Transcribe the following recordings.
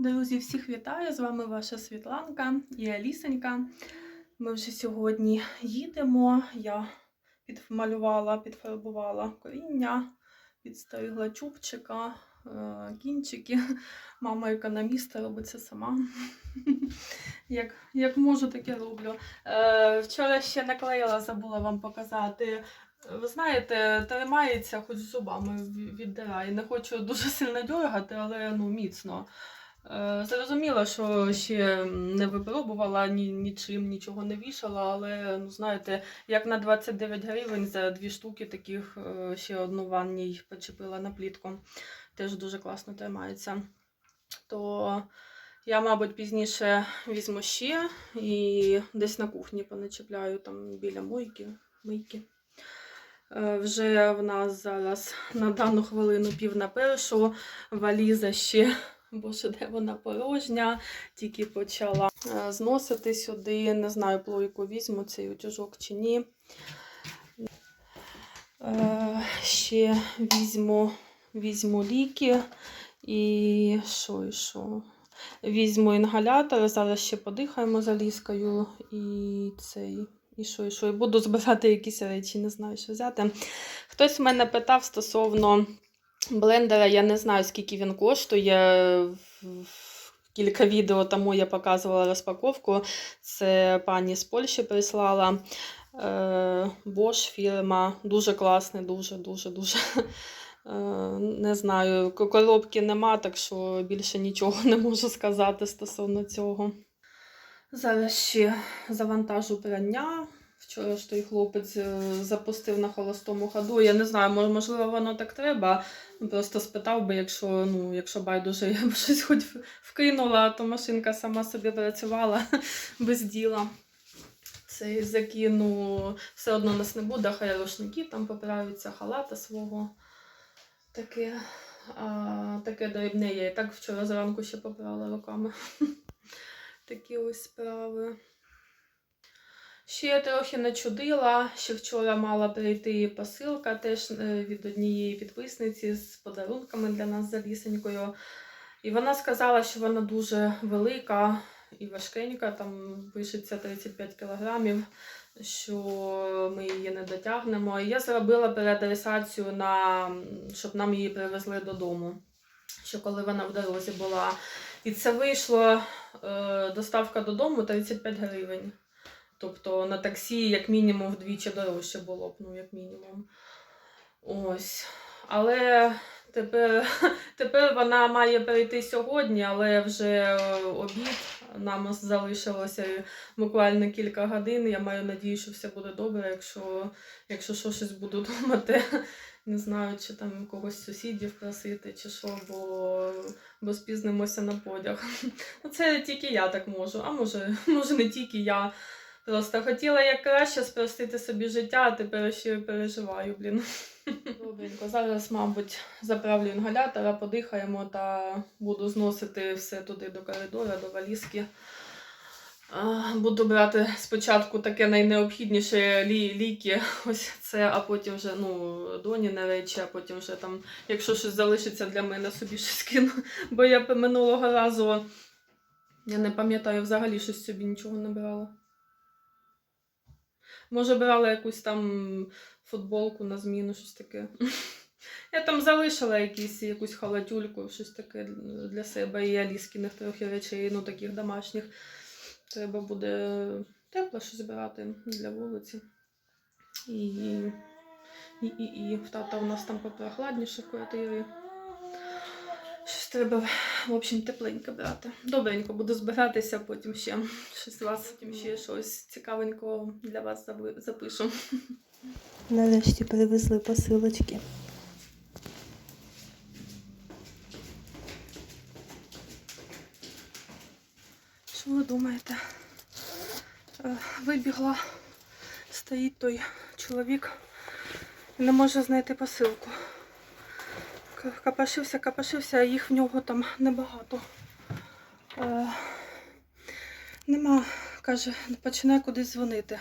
Друзі, всіх вітаю! З вами ваша Світланка і Алісенька. Ми вже сьогодні їдемо. Я підмалювала, підфарбувала коріння, підстригла чубчика, е, кінчики. Мама економіста робить це сама. Як, як можу, так і роблю. Е, Вчора ще наклеїла, забула вам показати. Ви знаєте, тримається, хоч зубами ві- віддирає. Не хочу дуже сильно дергати, але ну, міцно. Е, Зрозуміло, що ще не випробувала ні, нічим, нічого не вішала, але ну, знаєте, як на 29 гривень за дві штуки таких е, ще одну ванній почепила на плітку. Теж дуже класно тримається. То я, мабуть, пізніше візьму ще і десь на кухні поначепляю там біля мойки. мийки. Е, Вже в нас зараз на дану хвилину пів на першу, валіза ще, боже, де вона порожня, тільки почала е, зносити сюди. Не знаю, плойку візьму цей утюжок чи ні. Е, Ще візьму, візьму ліки і що, і що? Візьму інгалятор, зараз ще подихаємо за ліскою і цей. І що, і що, і буду збирати якісь речі, не знаю, що взяти. Хтось мене питав стосовно блендера, я не знаю, скільки він коштує. Кілька відео тому я показувала розпаковку. Це пані з Польщі прислала. Е, Bosch фірма. Дуже класний, дуже, дуже, дуже. Е, Не знаю, коробки нема, так що більше нічого не можу сказати стосовно цього. Зараз ще завантажу прання. Вчора ж той хлопець е, запустив на холостому ходу. Я не знаю, можливо, воно так треба. Просто спитав би, якщо, ну, якщо байдуже, я б щось хоч вкинула, то машинка сама собі працювала без діла. Цей закину, все одно нас не буде, хай рушники там поправляються, халата свого. Таке, а, таке дрібне я і так вчора зранку ще поправила руками. Такі ось справи. Ще трохи начудила, ще вчора мала прийти посилка теж е, від однієї підписниці з подарунками для нас за лісенькою. І вона сказала, що вона дуже велика і важкенька, там пишеться 35 кілограмів, що ми її не дотягнемо. І я зробила переадресацію на щоб нам її привезли додому. Що коли вона в дорозі була. І це вийшло е, доставка додому 35 гривень. Тобто на таксі, як мінімум, вдвічі дорожче було б, ну, як мінімум. Ось. Але тепер, тепер вона має прийти сьогодні, але вже е, обід. Нам залишилося буквально кілька годин. Я маю надію, що все буде добре. Якщо, якщо що, щось буду думати, не знаю, чи там когось сусідів просити, чи що, бо, бо спізнимося на потяг. Ну, Це тільки я так можу, а може, може не тільки я. Просто хотіла як краще спростити собі життя, а тепер ще переживаю, блін. Добренько, зараз, мабуть, заправлю інгалятора, подихаємо та буду зносити все туди до коридора, до валізки. Буду брати спочатку таке найнеобхідніше лі- ліки, ось це, а потім вже ну, доніни речі, а потім вже там, якщо щось залишиться для мене, собі щось кину. Бо я минулого разу, я не пам'ятаю, взагалі щось собі нічого не брала. Може, брала якусь там футболку на зміну, щось таке. Я там залишила якісь, якусь халатюльку, щось таке для себе і аліскіних трохи речей, ну таких домашніх. Треба буде тепло щось брати для вулиці. І, і, і, і тата у нас там попрохладніше в квартирі. Щось треба, в общем, тепленьке брати. Добренько буду збиратися, потім ще щось вас, потім ще щось цікавенького для вас запишу. Нарешті привезли посилочки. Що ви думаєте? Е, Вибігла, стоїть той чоловік і не може знайти посилку. Капашився, капашився, їх в нього там небагато. Е, Нема, каже, починає кудись дзвонити.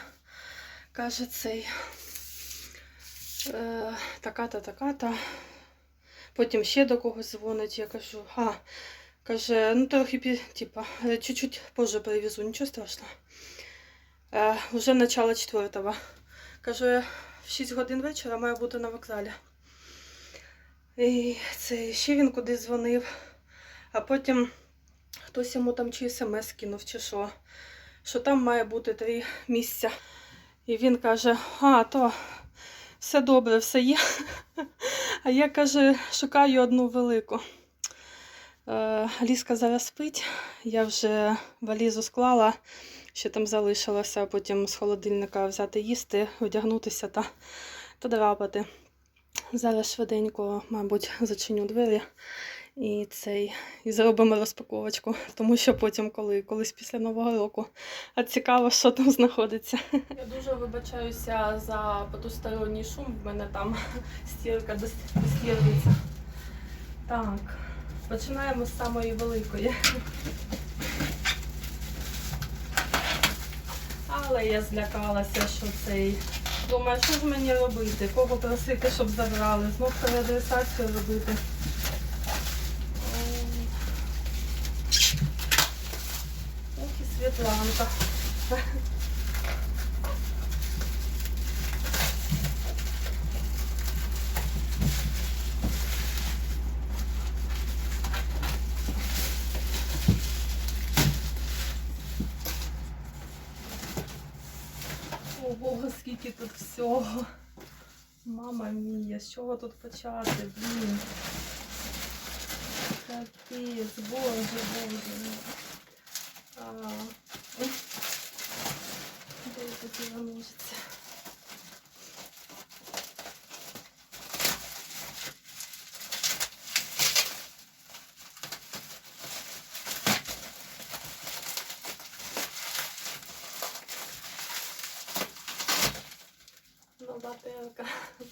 Каже цей. Е, така-та, така-та. Потім ще до когось дзвонить. Я кажу, а, Каже, ну трохи типа, е, чуть-чуть позже перевезу, нічого страшного. Е, уже начало четвертого. Каже, в 6 годин вечора має бути на вокзалі. І це ще він куди дзвонив, а потім хтось йому там чи смс кинув, чи що, що там має бути три місця. І він каже: а, то все добре, все є. А я каже, шукаю одну велику. Е, Ліска зараз спить, я вже валізу склала, ще там залишилося, а потім з холодильника взяти їсти, одягнутися та, та драпати. Зараз швиденько, мабуть, зачиню двері і цей, і зробимо розпаковочку, тому що потім, коли колись після Нового року, а цікаво, що там знаходиться. Я дуже вибачаюся за потусторонній шум, в мене там стірка достірюється. Так, починаємо з самої великої. Але я злякалася, що цей. Думаю, що ж мені робити? Кого просити, щоб забрали? Знов переадресацію робити. Ой. Ох і Світланка. Ого, скільки тут всього. Мама мія, з чого тут почати, блін. Капець, боже, боже. А, ой. Де тут його ножиця? Нова телка. Ой.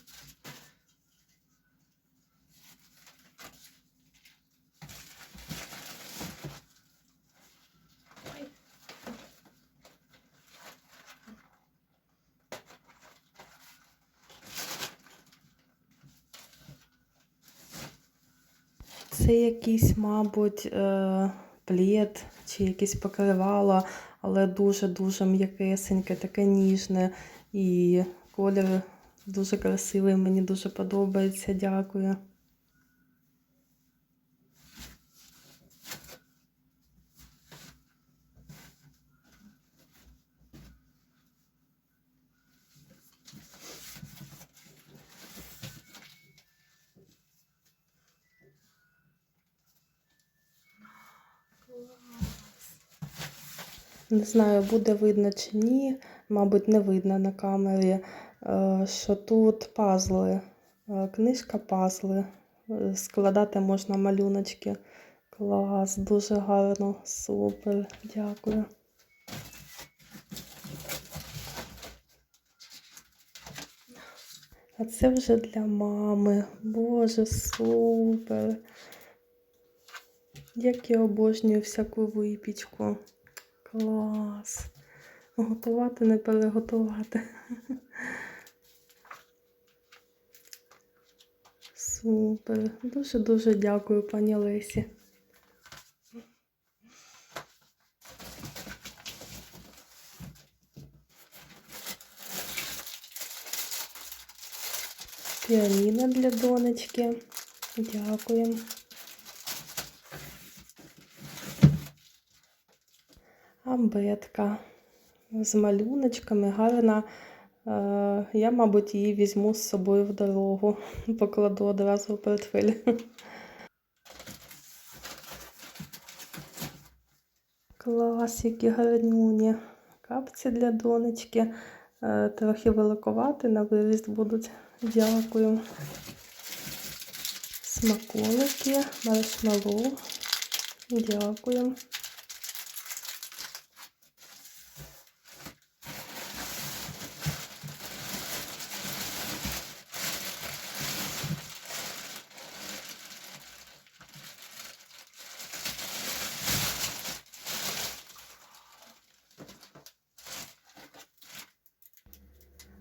Це якийсь, мабуть, е, плід чи якесь покривало, але дуже-дуже м'якесеньке, таке ніжне. І колір дуже красивий, мені дуже подобається. Дякую. Не знаю, буде видно чи ні. Мабуть, не видно на камері, е, що тут пазли. Е, Книжка пазли. Е, Складати можна малюночки. Клас, дуже гарно, супер, дякую. А це вже для мами. Боже, супер. Як я обожнюю всяку випічку. Клас. Готувати не переготувати. Супер. Дуже-дуже дякую, пані Лесі. Піаніно для донечки. Дякуємо. Абетка з малюночками, гарна. Е, Я, мабуть, її візьму з собою в дорогу. Покладу одразу в портфель. Клас, які гарнюні. Капці для донечки. Е, Трохи великувати на виріст будуть. Дякую. Смаколики, маршмеллоу. Дякую.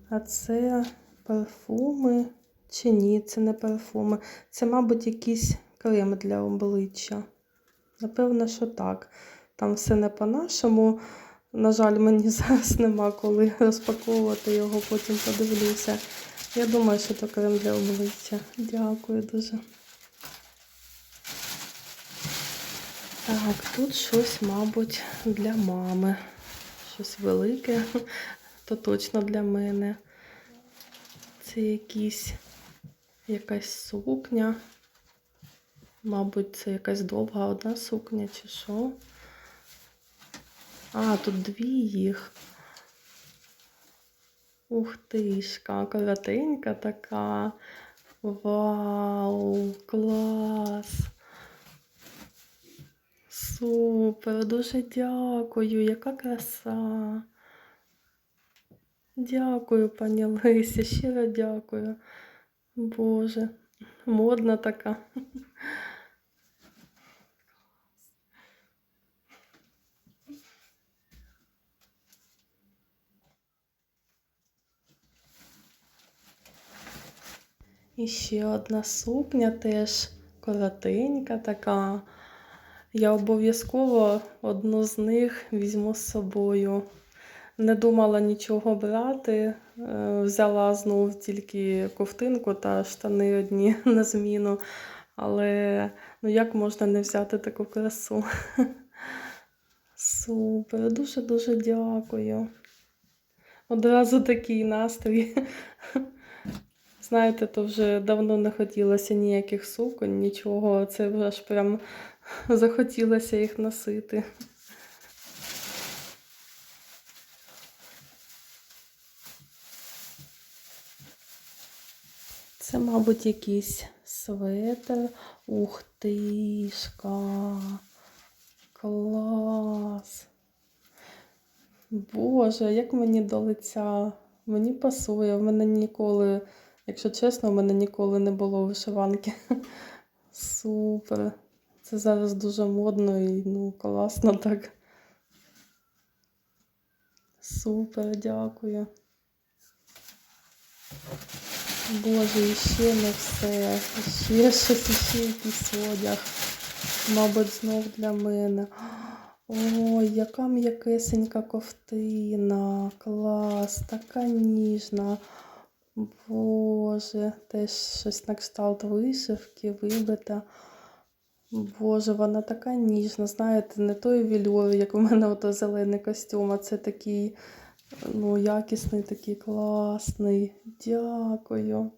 А це парфуми чи ні, це не парфуми. Це, мабуть, якийсь крем для обличчя. Напевно, що так. Там все не по-нашому. На жаль, мені зараз нема коли розпаковувати його, потім подивлюся. Я думаю, що то крем для обличчя. Дякую дуже. Так, тут щось, мабуть, для мами. Щось велике, то точно для мене. Це якісь якась сукня. Мабуть, це якась довга одна сукня чи що. А, тут дві їх. Ух тишка, коротенька така. Вау, клас. Супер, дуже дякую, яка краса. Дякую, пані Лесі, щиро дякую. Боже, модна така. І ще одна сукня теж коротенька така. Я обов'язково одну з них візьму з собою. Не думала нічого брати, е, взяла знов тільки ковтинку та штани одні на зміну. Але ну як можна не взяти таку красу? Супер, дуже-дуже дякую. Одразу такий настрій. Знаєте, то вже давно не хотілося ніяких суконь, нічого. Це вже аж прям захотілося їх носити. Це, мабуть, якийсь светр. Ух тишка. Клас. Боже, як мені до лиця. Мені пасує. В мене ніколи, якщо чесно, в мене ніколи не було вишиванки. Супер. Це зараз дуже модно і ну, класно так. Супер, дякую. Боже, і ще не все. Ще щось, ще якийсь одяг. Мабуть, знов для мене. Ой, яка м'якесенька ковтина. Клас, така ніжна. Боже, теж щось на кшталт вишивки, вибита. Боже, вона така ніжна. Знаєте, не той вільор, як у мене ото зелений костюм, а це такий ну, якісний, такий класний. Дякую.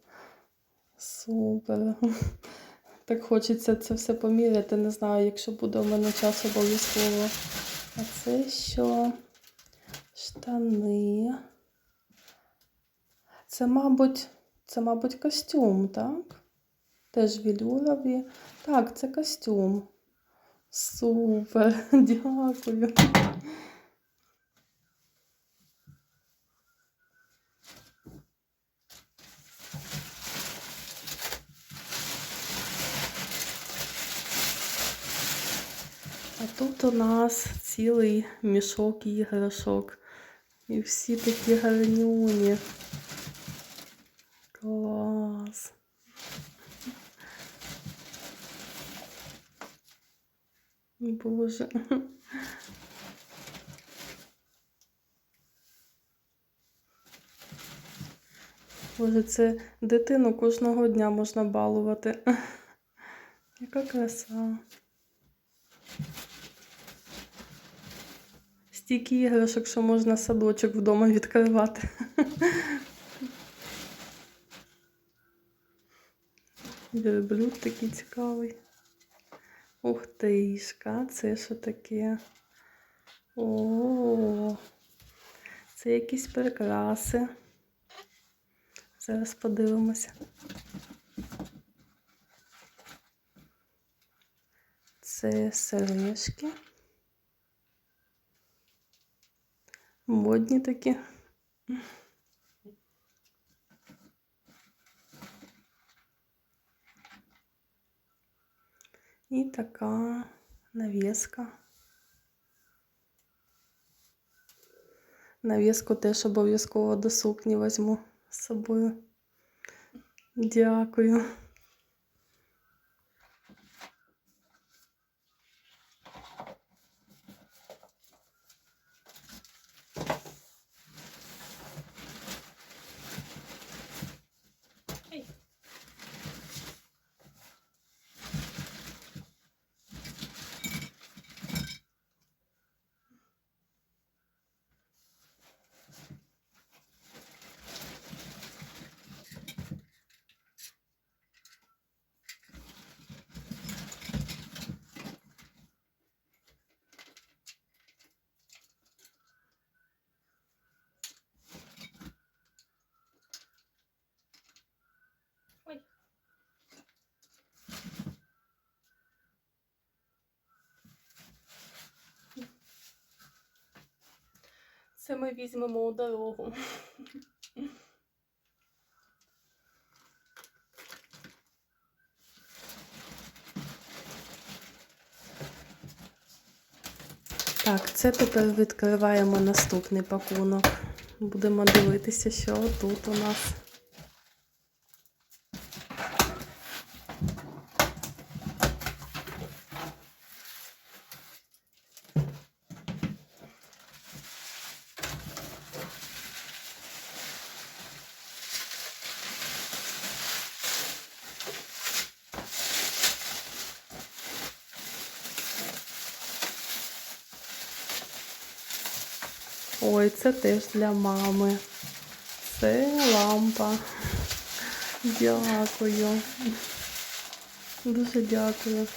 Супер. Так хочеться це все поміряти. Не знаю, якщо буде у мене час обов'язково. А це що? Штани. Це, мабуть, це, мабуть, костюм, так? Теж вілюрові. Так, це костюм. Супер, дякую. Тут у нас цілий мішок іграшок. І всі такі гарнюні. Клас. Боже. Боже, це дитину кожного дня можна балувати. Яка краса. Стільки іграшок, що можна садочок вдома відкривати. Верблюд такий цікавий. Ух тишка, це що таке? О, це якісь прикраси. Зараз подивимося. Це сережки. Модні такі. І така навіска. Навіску теж обов'язково до сукні візьму з собою. Дякую. Це ми візьмемо у дорогу. Так, це тепер відкриваємо наступний пакунок. Будемо дивитися, що тут у нас. Ой, це теж для мами. Це лампа. Дякую. Дуже дякую.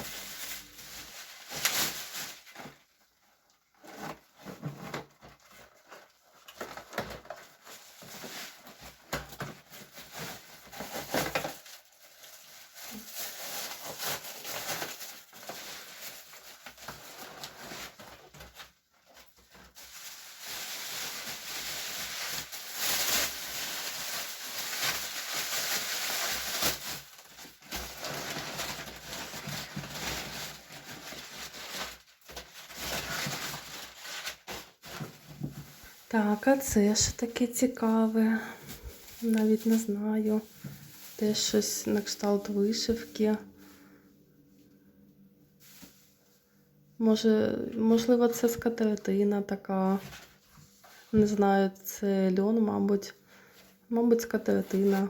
Так, а це що таке цікаве? Навіть не знаю. Теж щось на кшталт вишивки. Може, можливо, це скатертина така. Не знаю, це льон, мабуть. Мабуть, скатертина.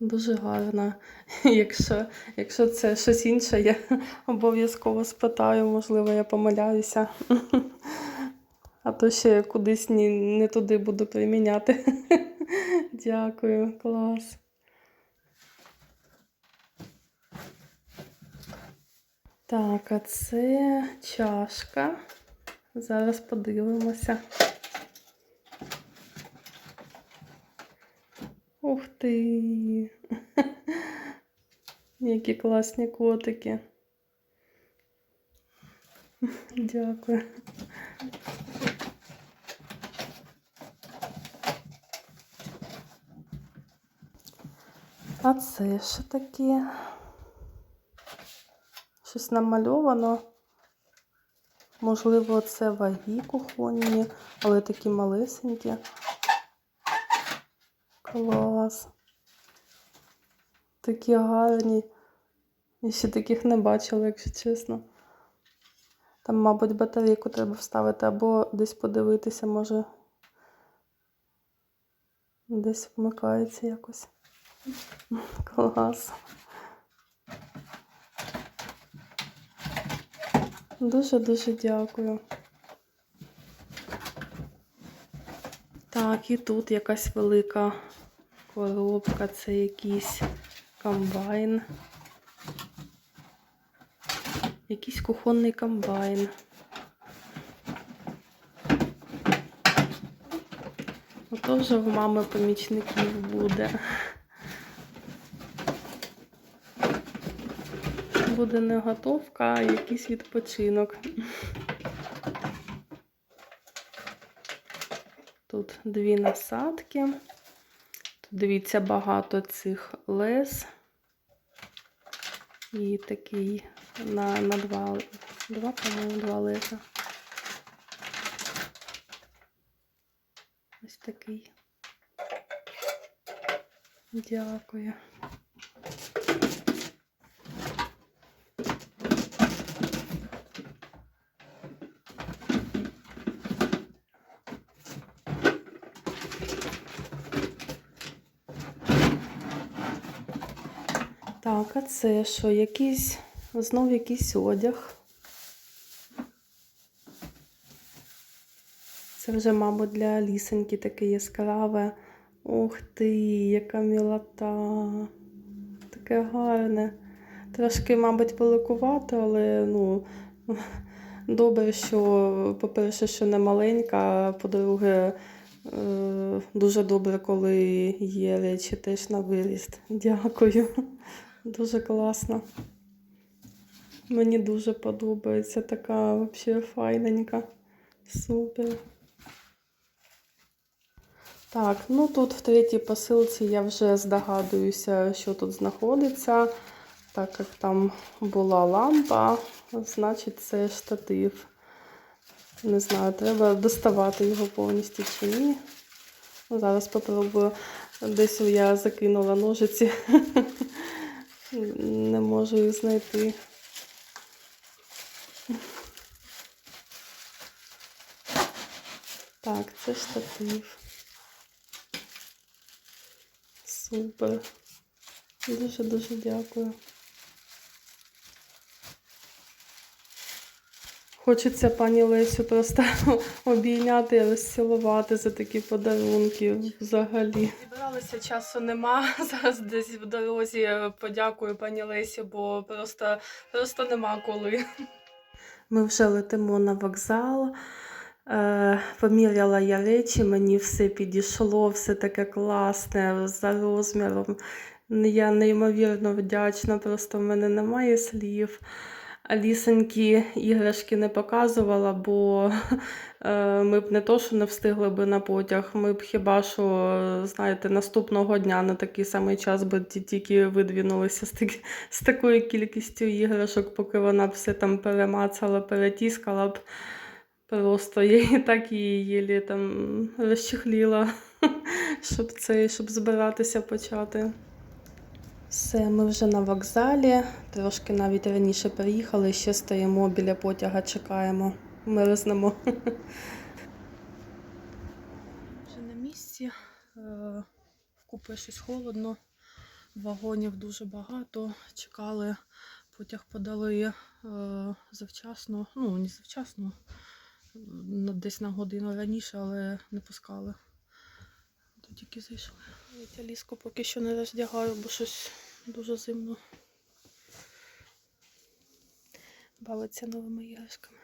Дуже гарна. Якщо, якщо це щось інше, я обов'язково спитаю, можливо, я помиляюся. А то ще кудись ні, не туди буду приміняти. Дякую, клас. Так, а це чашка. Зараз подивимося. Ух ти! Які класні котики. Дякую. А це що таке? Щось намальовано. Можливо, це ваги кухонні, але такі малесенькі. Клас. Такі гарні. Я ще таких не бачила, якщо чесно. Там, мабуть, батарейку треба вставити або десь подивитися, може. Десь вмикається якось. Клас. Дуже-дуже дякую. Так, і тут якась велика коробка, це якийсь комбайн. Якийсь кухонний комбайн. Ото вже в мами помічників буде. Буде не готовка, а якийсь відпочинок. Тут дві насадки. Тут дивіться багато цих лез. І такий на, на два, два, по-моєму, два леза. Ось такий. Дякую. Так, а це що? Якийсь, знов якийсь одяг. Це вже, мабуть, для лісеньки таке яскраве. Ух ти, яка мілота. Таке гарне. Трошки, мабуть, великувато, але ну, добре, що, по-перше, що не маленька, а по-друге, е, дуже добре, коли є речі теж на виріст. Дякую. Дуже класно. Мені дуже подобається така взагалі файненька. Супер. Так, ну тут в третій посилці я вже здогадуюся, що тут знаходиться. Так як там була лампа, значить це штатив. Не знаю, треба доставати його повністю чи ні. Ну, зараз попробую. Десь я закинула ножиці. Не можу їх знайти. Так, це штатив. Супер. Дуже-дуже дякую. Хочеться пані Лесю просто обійняти розцілувати за такі подарунки взагалі. Зібралися, часу нема. Зараз десь в дорозі подякую пані Лесі, бо просто, просто нема коли. Ми вже летимо на вокзал. Е, поміряла я речі, мені все підійшло, все таке класне за розміром. Я неймовірно вдячна, просто в мене немає слів. Алісенькі іграшки не показувала, бо е, ми б не то, що не встигли би на потяг. Ми б хіба що, знаєте, наступного дня на такий самий час би тільки видвінулися з, таки, з такою кількістю іграшок, поки вона б все там перемацала, перетіскала б. Просто я і так її єлі там розчехліла, щоб це, щоб збиратися почати. Все, ми вже на вокзалі, трошки навіть раніше приїхали, ще стоїмо біля потяга, чекаємо, мерзнемо. Вже на місці, е, в купе щось холодно, вагонів дуже багато, чекали, потяг подали е, завчасно, ну не завчасно, десь на годину раніше, але не пускали. То тільки зайшли. Я ліску поки що не роздягаю, бо щось дуже зимно. Бавиться новими іграшками.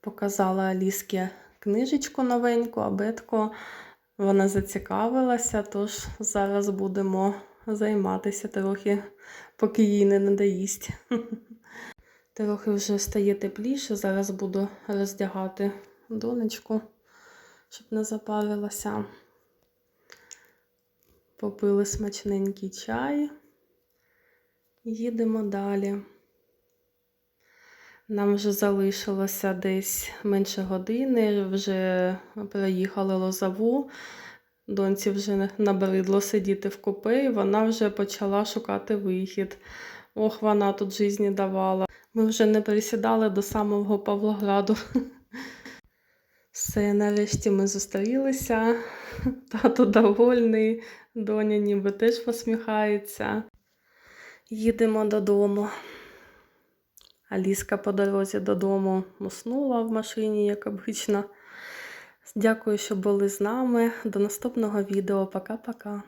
Показала Аліскі книжечку новеньку, абетку. Вона зацікавилася, тож зараз будемо займатися трохи, поки їй не надоїсть. Трохи вже стає тепліше, зараз буду роздягати донечку, щоб не запарилася. Попили смачненький чай. Їдемо далі. Нам вже залишилося десь менше години, вже проїхали лозаву. Доньці вже набридло сидіти в купе, і вона вже почала шукати вихід. Ох, вона тут житті давала. Ми вже не присідали до самого Павлограду. Все, нарешті ми зустрілися. Тато довольний, доня ніби теж посміхається. Їдемо додому. Аліска по дорозі додому уснула в машині, як обично. Дякую, що були з нами. До наступного відео. Пока-пока.